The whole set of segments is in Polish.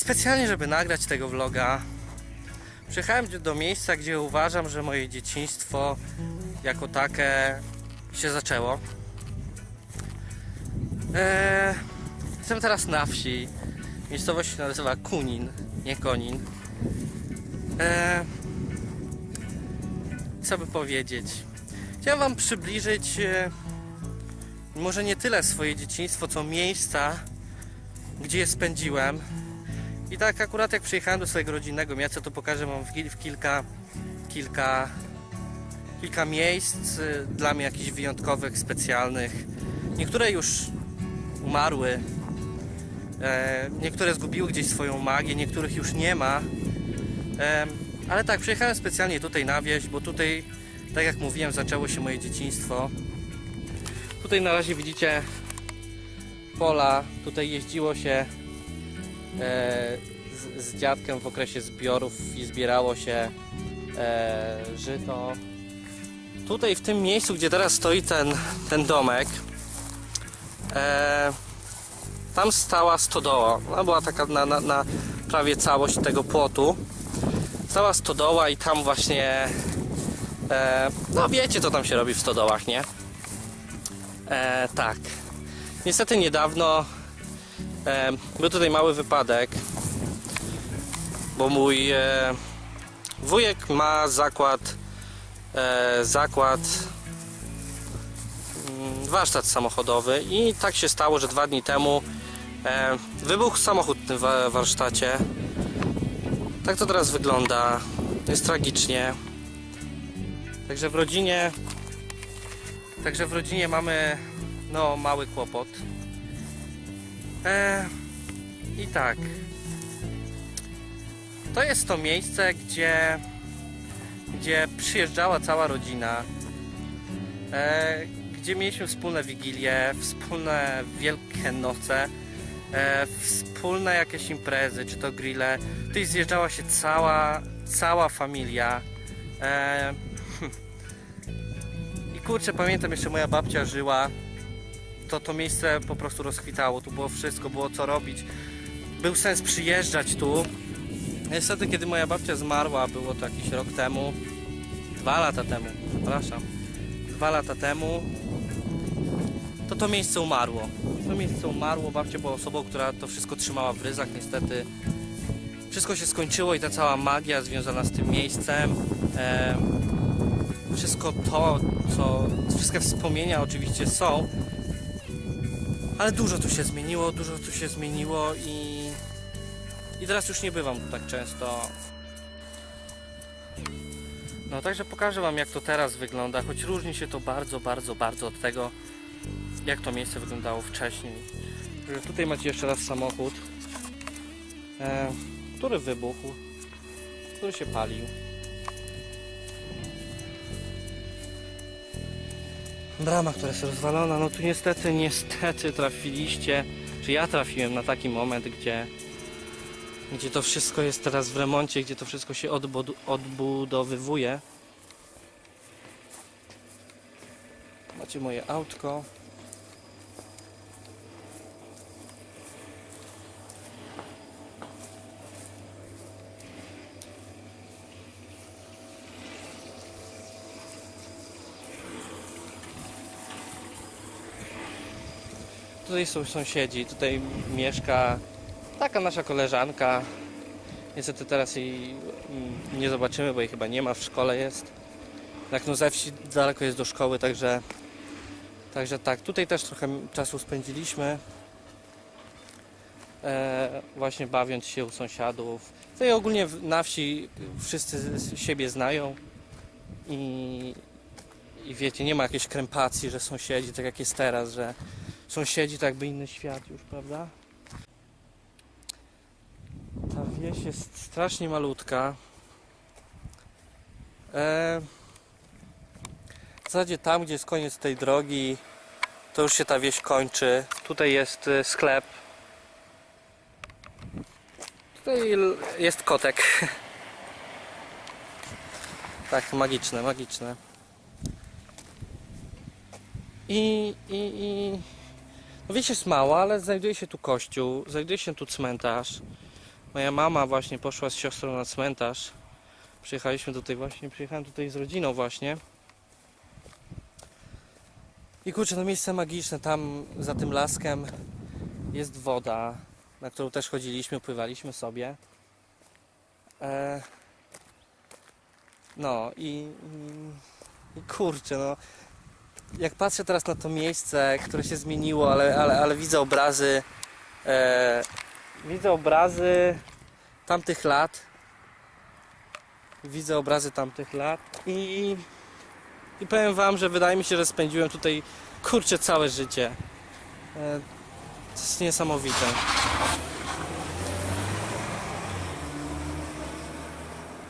specjalnie, żeby nagrać tego vloga, przyjechałem do miejsca, gdzie uważam, że moje dzieciństwo jako takie się zaczęło. Eee, jestem teraz na wsi. Miejscowość się nazywa Kunin, nie Konin. Eee, co by powiedzieć? Chciałem Wam przybliżyć e, może nie tyle swoje dzieciństwo, co miejsca, gdzie je spędziłem. I tak akurat jak przyjechałem do swojego rodzinnego miasta, to pokażę Wam w, kil- w kilka, kilka, kilka miejsc y, dla mnie jakichś wyjątkowych, specjalnych. Niektóre już umarły, e, niektóre zgubiły gdzieś swoją magię, niektórych już nie ma. E, ale tak, przyjechałem specjalnie tutaj na wieś, bo tutaj, tak jak mówiłem, zaczęło się moje dzieciństwo. Tutaj na razie widzicie pola, tutaj jeździło się e, z, z dziadkiem w okresie zbiorów i zbierało się e, żyto. Tutaj w tym miejscu, gdzie teraz stoi ten, ten domek, e, tam stała stodoła. Ona była taka na, na, na prawie całość tego płotu. Stała stodoła i tam właśnie e, no wiecie co tam się robi w stodołach, nie? E, tak. Niestety niedawno E, był tutaj mały wypadek, bo mój e, wujek ma zakład, e, zakład, mm, warsztat samochodowy i tak się stało, że dwa dni temu e, wybuchł samochód w tym wa- warsztacie. Tak to teraz wygląda. Jest tragicznie. Także w rodzinie, także w rodzinie mamy no mały kłopot. E, I tak. To jest to miejsce, gdzie, gdzie przyjeżdżała cała rodzina. E, gdzie mieliśmy wspólne wigilie, wspólne wielkie noce, e, wspólne jakieś imprezy, czy to grille. Tutaj zjeżdżała się cała, cała familia. E, I kurczę, pamiętam jeszcze moja babcia żyła to to miejsce po prostu rozkwitało. Tu było wszystko, było co robić. Był sens przyjeżdżać tu. Niestety, kiedy moja babcia zmarła, było to jakiś rok temu, dwa lata temu, przepraszam, dwa lata temu, to to miejsce umarło. To miejsce umarło, babcia była osobą, która to wszystko trzymała w ryzach, niestety. Wszystko się skończyło i ta cała magia związana z tym miejscem. E, wszystko to, co. Wszystkie wspomnienia oczywiście są, ale dużo tu się zmieniło, dużo tu się zmieniło i, i teraz już nie bywam tu tak często. No także pokażę Wam jak to teraz wygląda, choć różni się to bardzo, bardzo, bardzo od tego jak to miejsce wyglądało wcześniej. Tutaj macie jeszcze raz samochód, e, który wybuchł, który się palił. Brama, która jest rozwalona, no tu niestety, niestety trafiliście, czy ja trafiłem na taki moment, gdzie, gdzie to wszystko jest teraz w remoncie, gdzie to wszystko się odbudowywuje. Macie moje autko. Tutaj są sąsiedzi, tutaj mieszka taka nasza koleżanka. Niestety teraz jej mm, nie zobaczymy, bo jej chyba nie ma, w szkole jest. Jak no ze wsi daleko jest do szkoły, także, także tak, tutaj też trochę czasu spędziliśmy. E, właśnie bawiąc się u sąsiadów. Tutaj ogólnie w- na wsi wszyscy siebie znają i, i wiecie, nie ma jakiejś krępacji, że sąsiedzi, tak jak jest teraz, że sąsiedzi to jakby inny świat już, prawda? Ta Wieś jest strasznie malutka. E, w zasadzie tam, gdzie jest koniec tej drogi, to już się ta wieś kończy. Tutaj jest e, sklep. Tutaj jest kotek. tak, magiczne, magiczne. I, i, i... No wieś jest mała, ale znajduje się tu kościół, znajduje się tu cmentarz. Moja mama właśnie poszła z siostrą na cmentarz. Przyjechaliśmy tutaj właśnie, przyjechałem tutaj z rodziną właśnie. I kurczę, no miejsce magiczne, tam za tym laskiem jest woda, na którą też chodziliśmy, pływaliśmy sobie. E... No i, i, i kurczę, no jak patrzę teraz na to miejsce, które się zmieniło, ale, ale, ale widzę obrazy e, widzę obrazy tamtych lat. Widzę obrazy tamtych lat i, i powiem wam, że wydaje mi się, że spędziłem tutaj kurczę całe życie. E, to jest niesamowite.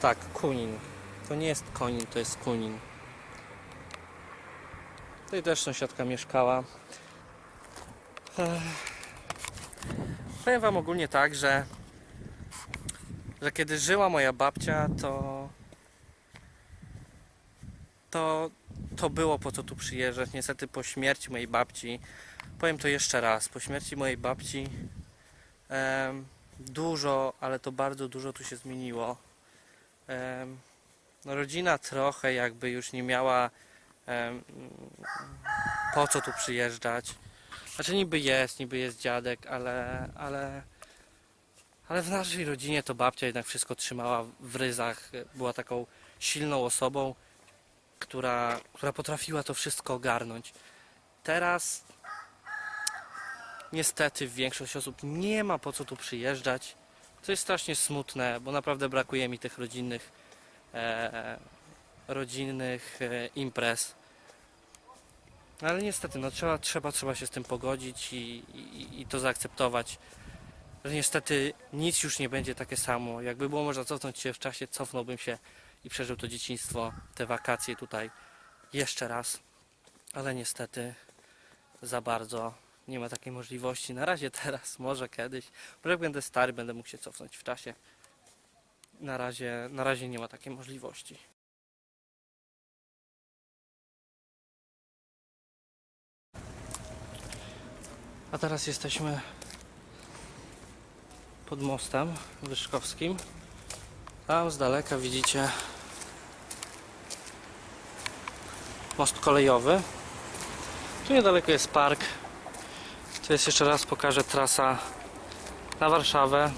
Tak, kunin. To nie jest konin, to jest kunin Tutaj też sąsiadka mieszkała. Ech. Powiem wam ogólnie tak, że że kiedy żyła moja babcia, to to to było po co tu przyjeżdżać. Niestety po śmierci mojej babci, powiem to jeszcze raz, po śmierci mojej babci em, dużo, ale to bardzo dużo tu się zmieniło. Em, no rodzina trochę jakby już nie miała po co tu przyjeżdżać. Znaczy niby jest, niby jest dziadek, ale, ale, ale w naszej rodzinie to babcia jednak wszystko trzymała w ryzach. Była taką silną osobą, która, która potrafiła to wszystko ogarnąć. Teraz niestety większość osób nie ma po co tu przyjeżdżać. Co jest strasznie smutne, bo naprawdę brakuje mi tych rodzinnych e, rodzinnych e, imprez. Ale niestety, no trzeba, trzeba, trzeba się z tym pogodzić i, i, i to zaakceptować. Niestety nic już nie będzie takie samo. Jakby było można cofnąć się w czasie, cofnąłbym się i przeżył to dzieciństwo, te wakacje tutaj jeszcze raz. Ale niestety za bardzo nie ma takiej możliwości. Na razie teraz, może kiedyś. Może jak będę stary, będę mógł się cofnąć w czasie. Na razie, na razie nie ma takiej możliwości. A teraz jesteśmy pod mostem Wyszkowskim. Tam z daleka widzicie most kolejowy. Tu niedaleko jest park. Tu jest jeszcze raz pokażę trasa na Warszawę.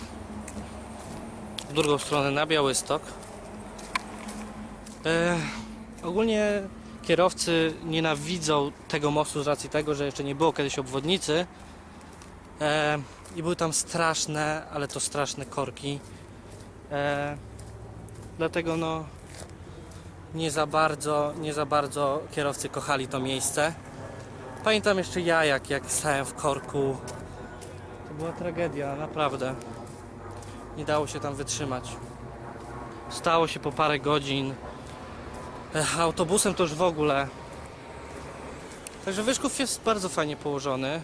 W drugą stronę na Białystok. E, ogólnie kierowcy nienawidzą tego mostu z racji tego, że jeszcze nie było kiedyś obwodnicy e, i były tam straszne, ale to straszne korki. E, dlatego no nie za bardzo, nie za bardzo kierowcy kochali to miejsce. Pamiętam jeszcze ja, jak, jak stałem w korku. To była tragedia, naprawdę. Nie dało się tam wytrzymać. Stało się po parę godzin. Autobusem to już w ogóle. Także Wyszków jest bardzo fajnie położony.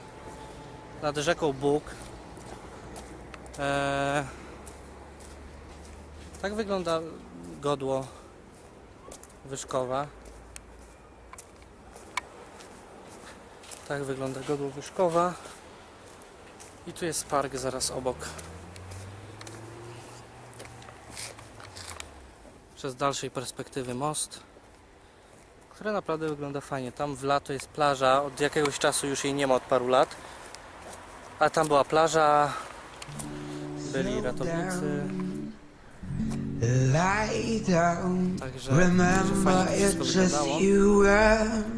Nad rzeką Bóg. Eee, tak wygląda godło Wyszkowa. Tak wygląda godło Wyszkowa. I tu jest park zaraz obok. Przez dalszej perspektywy most które naprawdę wygląda fajnie. Tam w lato jest plaża, od jakiegoś czasu już jej nie ma, od paru lat. A tam była plaża, byli ratownicy, także, także fajnie wszystko just wyglądało. you and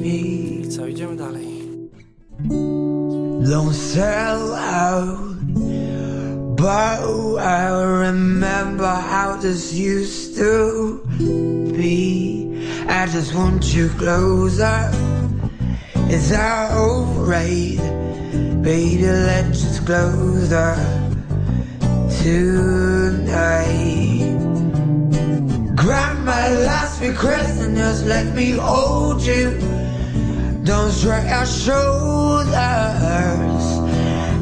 me. I co, idziemy dalej. Don't sell out. But I remember how this used to be. I just want you closer. Is that alright? Baby, let's just closer. tonight. Grant my last request and just let me hold you. Don't shrug your shoulders.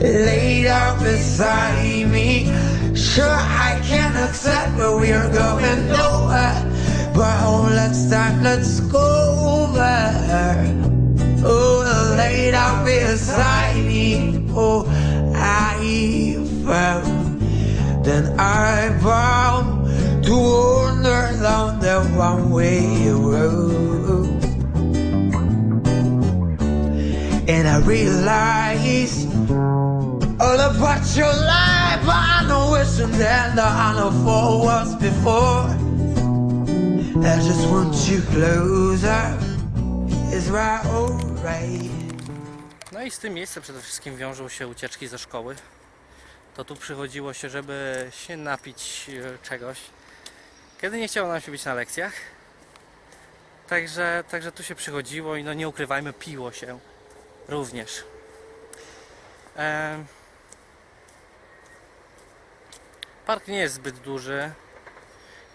Lay down beside me. Sure, I can accept where we're going nowhere. But oh, let's start, let's go there. Oh, lay down beside me. Oh, I found. Then I bound to wander down the one way road. And I realized all about your life. I know it's an end, I know for once before. I just want you right, alright. No i z tym miejscem przede wszystkim wiążą się ucieczki ze szkoły. To tu przychodziło się, żeby się napić e, czegoś, kiedy nie chciało nam się być na lekcjach. Także, także tu się przychodziło i no nie ukrywajmy, piło się również. Park nie jest zbyt duży.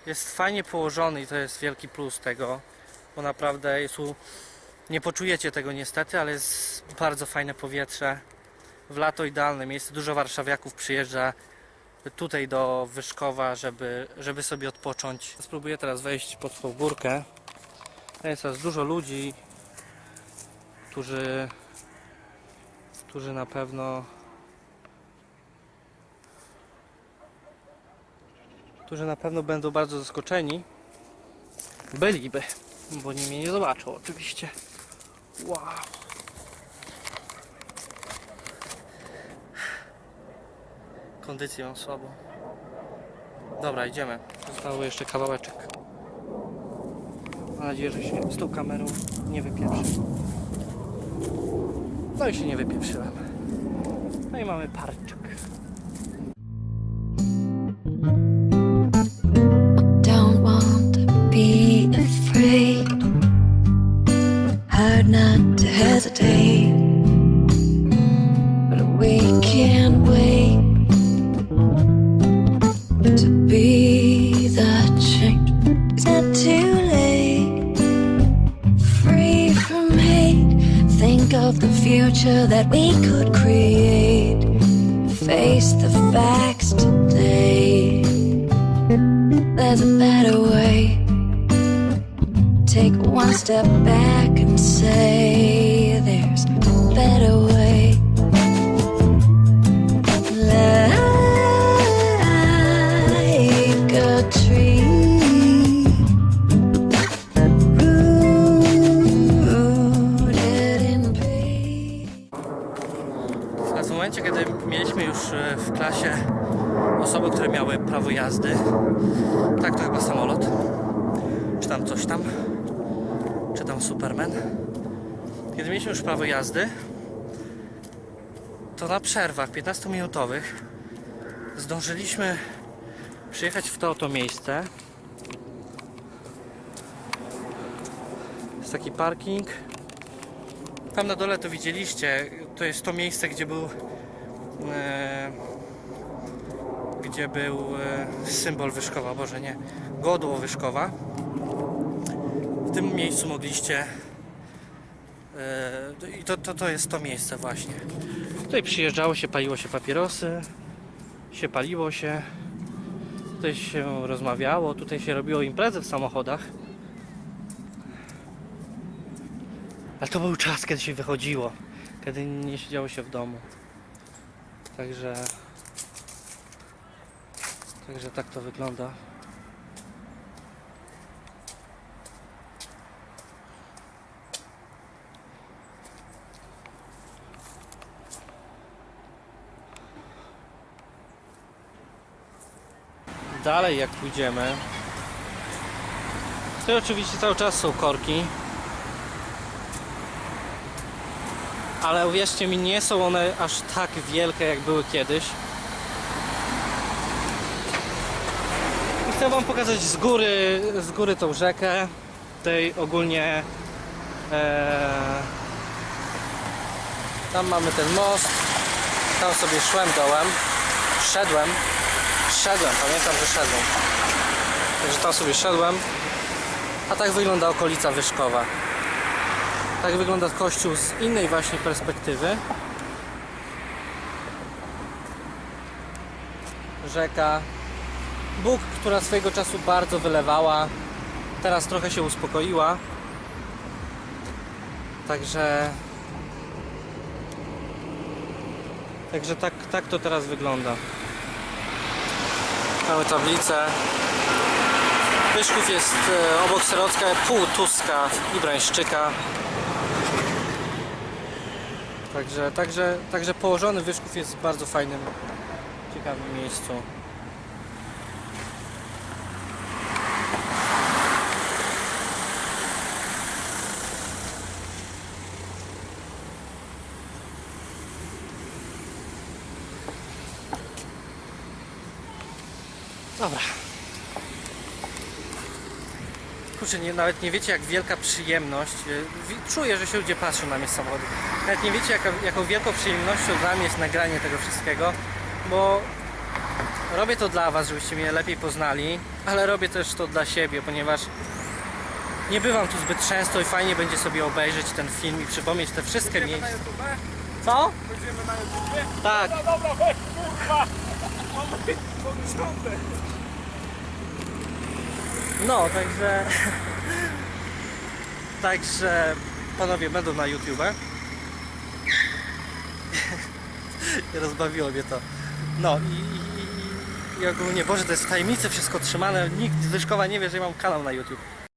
Jest fajnie położony i to jest wielki plus tego, bo naprawdę jest tu nie poczujecie tego niestety, ale jest bardzo fajne powietrze. W lato idealne miejsce. Dużo warszawiaków przyjeżdża tutaj do Wyszkowa, żeby, żeby sobie odpocząć. Spróbuję teraz wejść pod tą górkę. Jest teraz dużo ludzi, którzy, którzy na pewno którzy na pewno będą bardzo zaskoczeni. Byliby, bo nie mnie nie zobaczą oczywiście. Wow. Kondycję mam słabą. Dobra, idziemy. Zostało jeszcze kawałeczek. Mam nadzieję, że się z tą kamerą nie wypieprzy. No i się nie wypieprzyłem. No i mamy parczek. Of the future that we could create. Face the facts today there's a better way. Take one step back and say there's a better way. Momencie, kiedy mieliśmy już e, w klasie osoby, które miały prawo jazdy, tak to chyba samolot, czy tam coś tam, czy tam Superman. Kiedy mieliśmy już prawo jazdy, to na przerwach 15-minutowych zdążyliśmy przyjechać w to oto miejsce. Jest taki parking. Tam na dole to widzieliście, to jest to miejsce, gdzie był e, gdzie był e, symbol Wyszkowa, Boże nie, godło Wyszkowa. W tym miejscu mogliście e, i to, to, to jest to miejsce właśnie. Tutaj przyjeżdżało się, paliło się papierosy, się paliło się, tutaj się rozmawiało, tutaj się robiło imprezy w samochodach. Ale to był czas, kiedy się wychodziło, kiedy nie siedziało się w domu. Także. Także tak to wygląda. Dalej jak pójdziemy, to oczywiście cały czas są korki. Ale uwierzcie mi, nie są one aż tak wielkie jak były kiedyś. I chcę wam pokazać z góry, z góry tą rzekę, tej ogólnie e, tam mamy ten most, tam sobie szłem dołem, szedłem szedłem, pamiętam, że szedłem. Także tam sobie szedłem. A tak wygląda okolica Wyszkowa. Tak wygląda kościół z innej właśnie perspektywy. Rzeka. Bóg, która swojego czasu bardzo wylewała. Teraz trochę się uspokoiła. Także. Także tak, tak to teraz wygląda. Mamy tablicę. Wyszków jest e, obok Serocka, pół Tuska i Brańszczyka. Także, także, także położony Wyszków jest w bardzo fajnym, ciekawym miejscu. Dobra. Kurczę, nie, nawet nie wiecie jak wielka przyjemność. wi- Czuję, że się ludzie patrzą na mnie z samochodu. Nawet nie wiecie jaka, jaką wielką przyjemnością dla mnie jest nagranie tego wszystkiego, bo robię to dla was, żebyście mnie lepiej poznali, ale robię też to dla siebie, ponieważ nie bywam tu zbyt często i fajnie będzie sobie obejrzeć ten film i przypomnieć te wszystkie miejsca. Co? Będziemy na YouTube? Tak. No dobra, weź, kurwa! Mamy początek. No, także. Także panowie będą na YouTube. Rozbawiło mnie to. No i, i, i- ogólnie, Boże, to jest w tajemnicy wszystko trzymane. Nikt z Wyszkowa nie wie, że ja mam kanał na YouTube.